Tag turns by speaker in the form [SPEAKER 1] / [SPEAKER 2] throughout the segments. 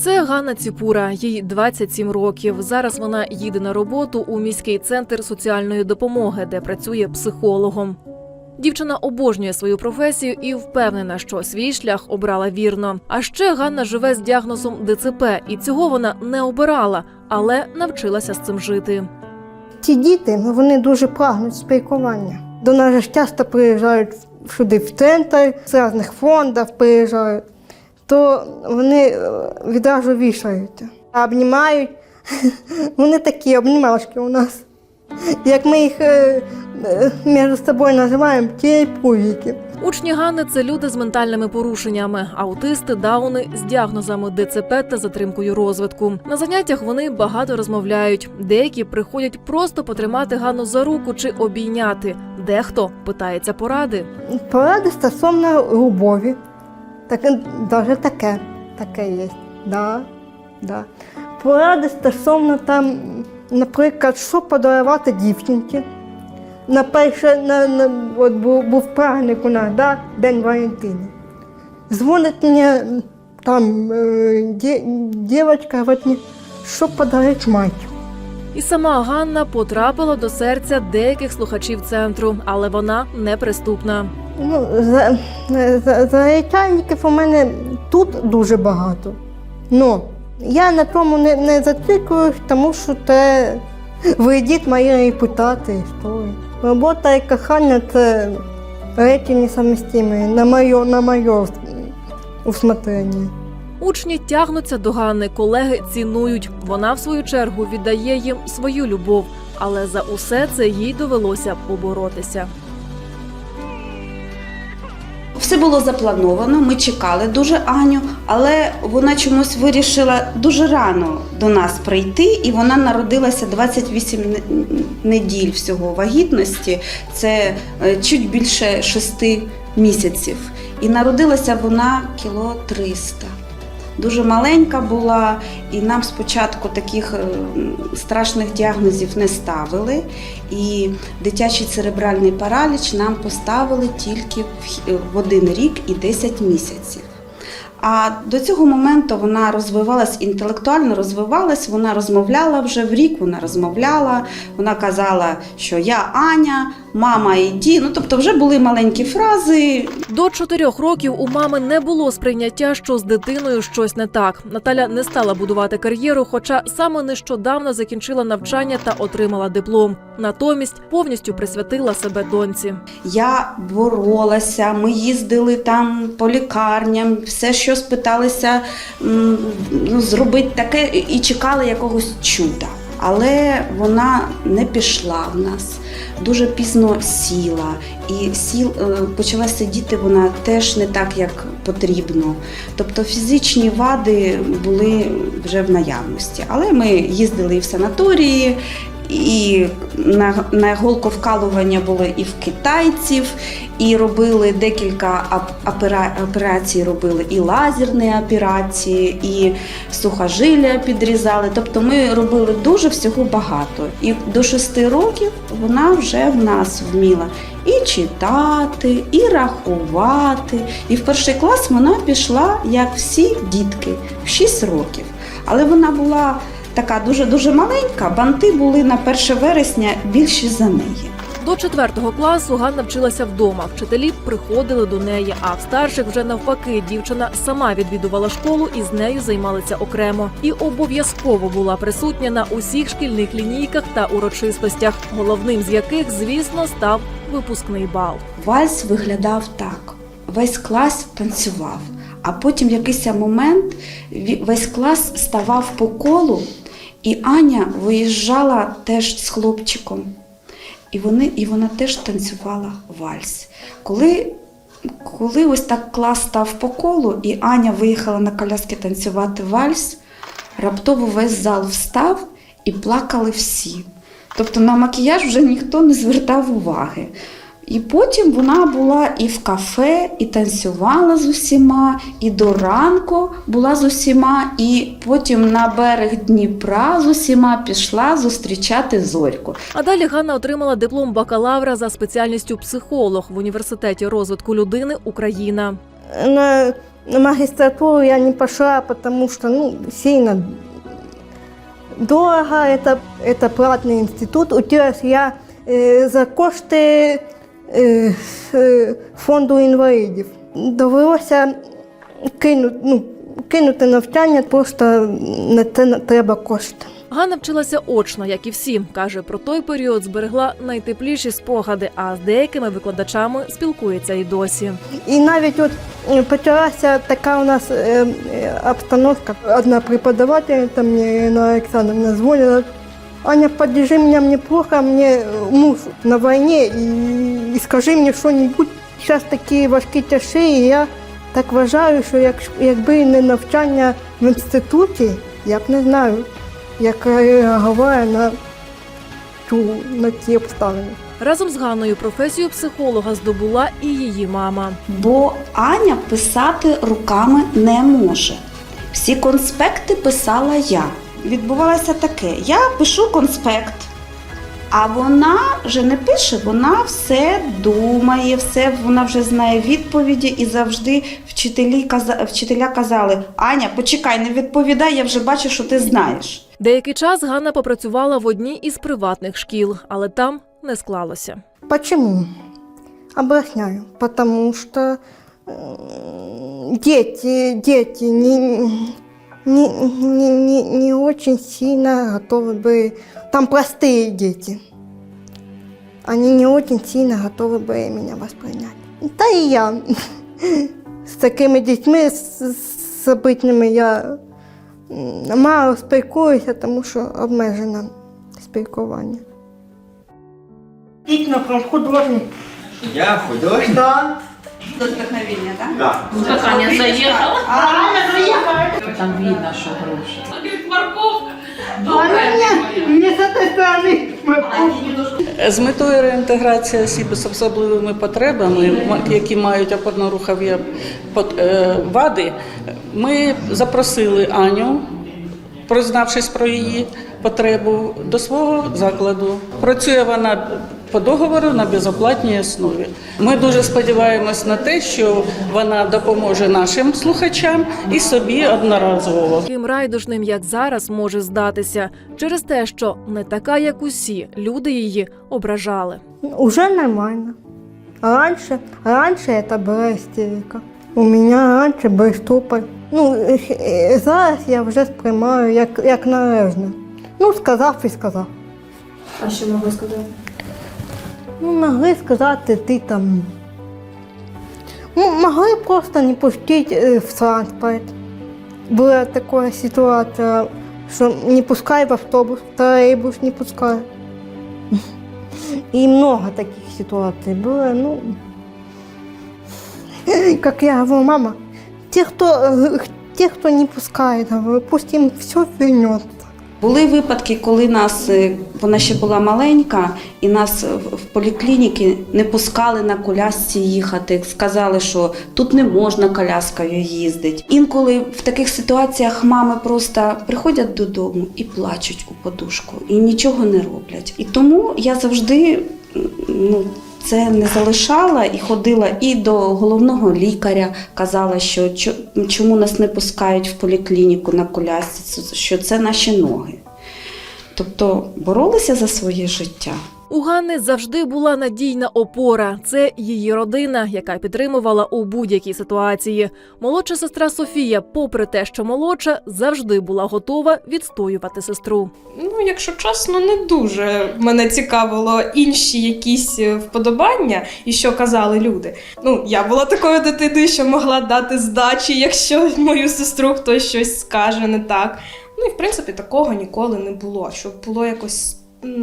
[SPEAKER 1] Це Ганна Ціпура, їй 27 років. Зараз вона їде на роботу у міський центр соціальної допомоги, де працює психологом. Дівчина обожнює свою професію і впевнена, що свій шлях обрала вірно. А ще Ганна живе з діагнозом ДЦП, і цього вона не обирала, але навчилася з цим жити.
[SPEAKER 2] Ці діти вони дуже прагнуть спілкування. До нас часто приїжджають сюди в центр, з різних фондів приїжджають, то вони е, відразу вішаються, обнімають. Вони такі обнімашки у нас. Як ми їх е, е, між собою називаємо ті пузики.
[SPEAKER 1] Учні Ганни це люди з ментальними порушеннями, аутисти, дауни з діагнозами ДЦП та затримкою розвитку. На заняттях вони багато розмовляють. Деякі приходять просто потримати Ганну за руку чи обійняти. Дехто питається поради.
[SPEAKER 2] Поради стосовно любові. Так, навіть таке, таке є. Да, да. Поради стосовно там, наприклад, що подарувати дівчинці. На перше, на, на, от був, був праздник у нас, да, День Валентини. Дзвонить мені там е, дівчинка, говорить що подарити мать.
[SPEAKER 1] І сама Ганна потрапила до серця деяких слухачів центру, але вона неприступна.
[SPEAKER 2] Ну, за, за, у мене тут дуже багато. Ну, я на тому не, не зациклююсь, тому що це вийдіть мої репутації. Що? Робота і кохання це речі несовмістимі, на моє, на моє усмотрення.
[SPEAKER 1] Учні тягнуться до Ганни, колеги цінують. Вона, в свою чергу, віддає їм свою любов, але за усе це їй довелося поборотися.
[SPEAKER 3] Все було заплановано, ми чекали дуже Аню, але вона чомусь вирішила дуже рано до нас прийти, і вона народилася 28 не- неділь всього вагітності. Це е, чуть більше 6 місяців. І народилася вона кіло 300. Дуже маленька була, і нам спочатку таких е, страшних діагнозів не ставили. І дитячий церебральний параліч нам поставили тільки в один рік і 10 місяців. А до цього моменту вона розвивалась інтелектуально, розвивалась, вона розмовляла вже в рік, вона розмовляла, вона казала, що я Аня, мама іді. Ну тобто вже були маленькі фрази,
[SPEAKER 1] До чотирьох років у мами не було сприйняття, що з дитиною щось не так. Наталя не стала будувати кар'єру, хоча саме нещодавно закінчила навчання та отримала диплом. Натомість повністю присвятила себе доньці.
[SPEAKER 3] Я боролася, ми їздили там по лікарням, все щось питалися м, ну, зробити таке і чекали якогось чуда. Але вона не пішла в нас, дуже пізно сіла, і сіл е, почала сидіти вона теж не так, як потрібно. Тобто фізичні вади були вже в наявності. Але ми їздили і в санаторії, і на, на голковкалування були і в китайців, і робили декілька опера- операцій, робили і лазерні операції, і сухожилля підрізали. Тобто ми робили дуже всього багато. І до шести років вона вже в нас вміла і читати, і рахувати. І в перший клас вона пішла, як всі дітки, в 6 років. Але вона була така дуже-дуже маленька, банти були на 1 вересня більші за неї.
[SPEAKER 1] До четвертого класу Ганна вчилася вдома. Вчителі приходили до неї, а в старших вже навпаки дівчина сама відвідувала школу і з нею займалися окремо. І обов'язково була присутня на усіх шкільних лінійках та урочистостях, головним з яких, звісно, став випускний бал.
[SPEAKER 3] Вальс виглядав так: весь клас танцював, а потім в якийсь момент весь клас ставав по колу, і Аня виїжджала теж з хлопчиком. І, вони, і вона теж танцювала вальс. Коли, коли ось так клас став по колу, і Аня виїхала на коляски танцювати вальс, раптово весь зал встав і плакали всі. Тобто на макіяж вже ніхто не звертав уваги. І потім вона була і в кафе, і танцювала з усіма, і до ранку була з усіма, і потім на берег Дніпра з усіма пішла зустрічати зорьку.
[SPEAKER 1] А далі Ганна отримала диплом бакалавра за спеціальністю психолог в університеті розвитку людини Україна.
[SPEAKER 2] На на магистратуру я не пошла, потому что ну, сильно дорого, это, это платный институт. Училась я е, за кошти е, з фонду інвалідів. Довелося кинути, ну, кинути навчання, просто на це треба кошти.
[SPEAKER 1] Ганна вчилася очно, як і всі. каже, про той період зберегла найтепліші спогади, а з деякими викладачами спілкується і досі.
[SPEAKER 2] І навіть от е, почалася така у нас е, е, обстановка. Одна преподавательница мне, Ирина Александровна, звонила. Аня, поддержи меня, мне плохо, мне муж на войне, и, и скажи мне что-нибудь. Зараз такі важкі часи, і я так вважаю, що як, якби не навчання в інституті, я б не знаю, як реагувала на, цю, на ці обставини.
[SPEAKER 1] Разом з Ганною професію психолога здобула і її мама.
[SPEAKER 3] Бо Аня писати руками не може. Всі конспекти писала я. Відбувалося таке: я пишу конспект, а вона вже не пише, вона все думає, все вона вже знає відповіді, і завжди вчителі каза- вчителя казали: Аня, почекай, не відповідай, я вже бачу, що ти знаєш.
[SPEAKER 1] Деякий час Ганна попрацювала в одній із приватних шкіл, але там не склалося.
[SPEAKER 2] Почему? Объясняю. Потому что дети, дети не, не, не, не, не очень сильно готовы бы... Там простые дети. Они не очень сильно готовы бы меня воспринять. Да и я. З такими дітьми, з, з обичними я м, мало спілкуюся, тому що обмежено спілкування. Дійсно, прям художник.
[SPEAKER 4] Я художник.
[SPEAKER 2] Да.
[SPEAKER 3] До вдохновення, так?
[SPEAKER 4] Да.
[SPEAKER 5] Кохання заїхала.
[SPEAKER 2] Аня приїхала.
[SPEAKER 5] Там видно, що гроші.
[SPEAKER 2] Не з цієї сторони.
[SPEAKER 6] З метою реінтеграції осіб з особливими потребами, які мають опорно-рухові е, вади, ми запросили Аню, признавшись про її потребу, до свого закладу. Працює вона по договору на безоплатній основі. Ми дуже сподіваємось на те, що вона допоможе нашим слухачам і собі одноразово.
[SPEAKER 1] Таким райдужним, як зараз, може здатися через те, що не така, як усі, люди її ображали.
[SPEAKER 2] Уже нормально. Раньше, раньше это была истерика. У меня раніше був ступор. Ну, е, зараз я вже сприймаю як, як належне. Ну, сказав і сказав.
[SPEAKER 1] А що могли сказати?
[SPEAKER 2] Ну, могли сказати, ти там. Ну, могли просто не пустити е, в транспорт. Була така ситуація, що не пускай в автобус, тролейбус не пускай. И много таких ситуаций было, ну, как я говорю, мама, те, кто, э, те, кто не пускает, говорю, пусть им все вернется.
[SPEAKER 3] Були випадки, коли нас е, вона ще була маленька, і нас в- поліклініки не пускали на колясці їхати. Сказали, що тут не можна коляскою їздити. Інколи в таких ситуаціях мами просто приходять додому і плачуть у подушку, і нічого не роблять. І тому я завжди ну, це не залишала і ходила і до головного лікаря, казала, що чому нас не пускають в поліклініку на колясці, що це наші ноги. Тобто боролися за своє життя.
[SPEAKER 1] У Ганни завжди була надійна опора. Це її родина, яка підтримувала у будь-якій ситуації. Молодша сестра Софія, попри те, що молодша, завжди була готова відстоювати сестру.
[SPEAKER 7] Ну, якщо чесно, не дуже мене цікавило інші якісь е, вподобання і що казали люди. Ну, я була такою дитиною, що могла дати здачі, якщо мою сестру хтось щось скаже не так. Ну і в принципі такого ніколи не було, щоб було якось.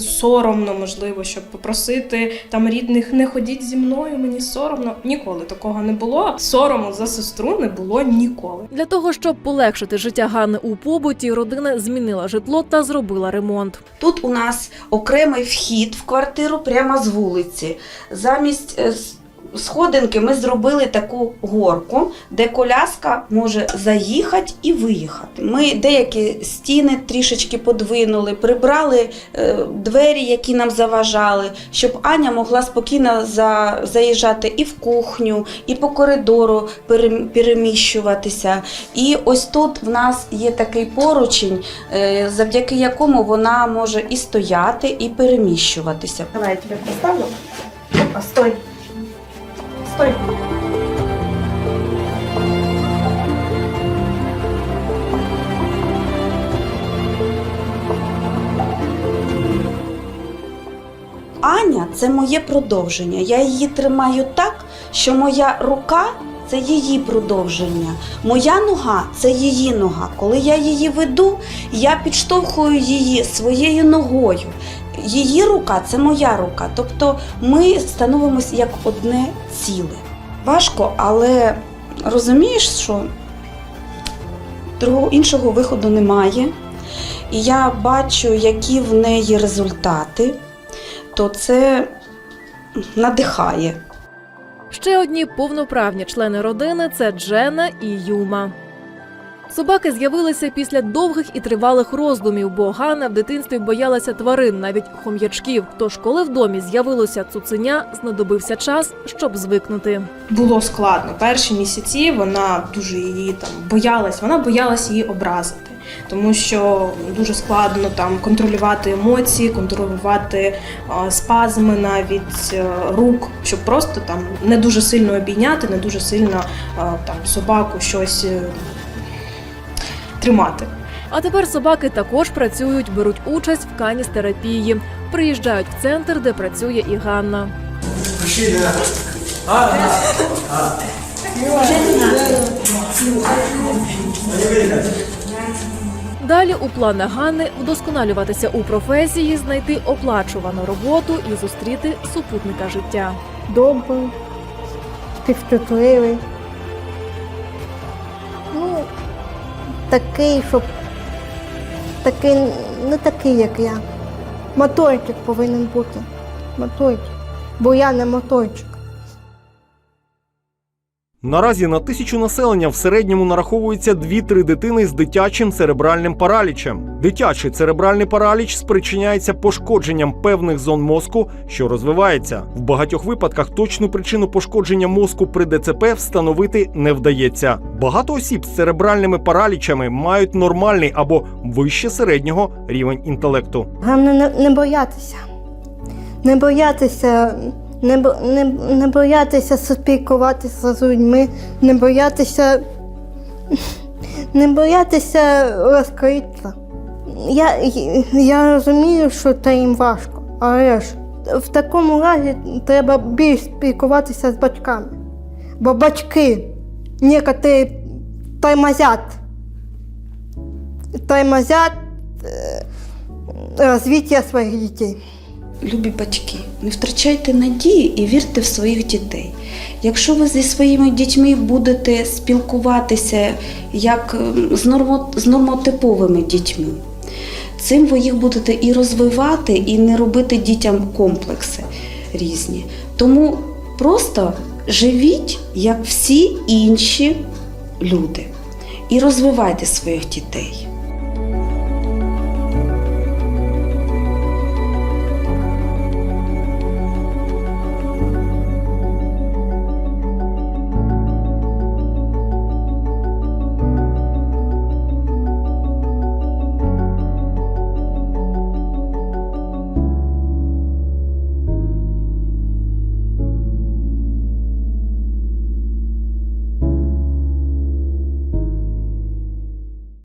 [SPEAKER 7] Соромно, можливо, щоб попросити там рідних не ходіть зі мною, мені соромно. Ніколи такого не було. Сорому за сестру не було ніколи.
[SPEAKER 1] Для того, щоб полегшити життя Ганни у побуті, родина змінила житло та зробила ремонт.
[SPEAKER 3] Тут у нас окремий вхід в квартиру прямо з вулиці. Замість е, сходинки ми зробили таку горку, де коляска може заїхати і виїхати. Ми деякі стіни трішечки подвинули, прибрали е, двері, які нам заважали, щоб Аня могла спокійно за, заїжджати і в кухню, і по коридору переміщуватися. І ось тут в нас є такий поручень, е, завдяки якому вона може і стояти, і переміщуватися.
[SPEAKER 7] Давай я тебе поставлю. Опа, стой.
[SPEAKER 3] Аня це моє продовження. Я її тримаю так, що моя рука це її продовження. Моя нога це її нога. Коли я її веду, я підштовхую її своєю ногою. Її рука це моя рука. Тобто ми становимося як одне ціле. Важко, але розумієш, що другого іншого виходу немає. І я бачу, які в неї результати то це надихає.
[SPEAKER 1] Ще одні повноправні члени родини це Джена і Юма. Собаки з'явилися після довгих і тривалих роздумів, бо Ганна в дитинстві боялася тварин, навіть хом'ячків. Тож, коли в домі з'явилося цуценя, знадобився час, щоб звикнути.
[SPEAKER 7] Було складно. Перші місяці вона дуже її там боялась, вона боялась її образити. Тому що дуже складно там контролювати емоції, контролювати а, спазми навіть е, рук, щоб просто там не дуже сильно обійняти, не дуже сильно а, там собаку щось е, тримати.
[SPEAKER 1] А тепер собаки також працюють, беруть участь в каністерапії, приїжджають в центр, де працює і Ганна. Далі у планах Ганни вдосконалюватися у професії, знайти оплачувану роботу і зустріти супутника життя.
[SPEAKER 2] добрий, співчутливий. Такий, щоб такий, не такий, як я. Моторчик повинен бути. Моторчик. Бо я не моторчик.
[SPEAKER 8] Наразі на тисячу населення в середньому нараховується 2-3 дитини з дитячим церебральним паралічем. Дитячий церебральний параліч спричиняється пошкодженням певних зон мозку, що розвивається. В багатьох випадках точну причину пошкодження мозку при ДЦП встановити не вдається. Багато осіб з церебральними паралічами мають нормальний або вище середнього рівень інтелекту.
[SPEAKER 2] Головне не, боятися. Не боятися, не, не, не боятися спілкуватися з людьми, не боятися, не боятися розкритися. Я, я розумію, що це їм важко, але ж в такому разі треба більш спілкуватися з батьками. Бо батьки некоторі тормозять. Тормозять е, розвиття своїх дітей.
[SPEAKER 3] Любі батьки, не втрачайте надії і вірте в своїх дітей. Якщо ви зі своїми дітьми будете спілкуватися як ем, з, нормо, з нормотиповими дітьми, цим ви їх будете і розвивати, і не робити дітям комплекси різні. Тому просто живіть, як всі інші люди, і розвивайте своїх дітей.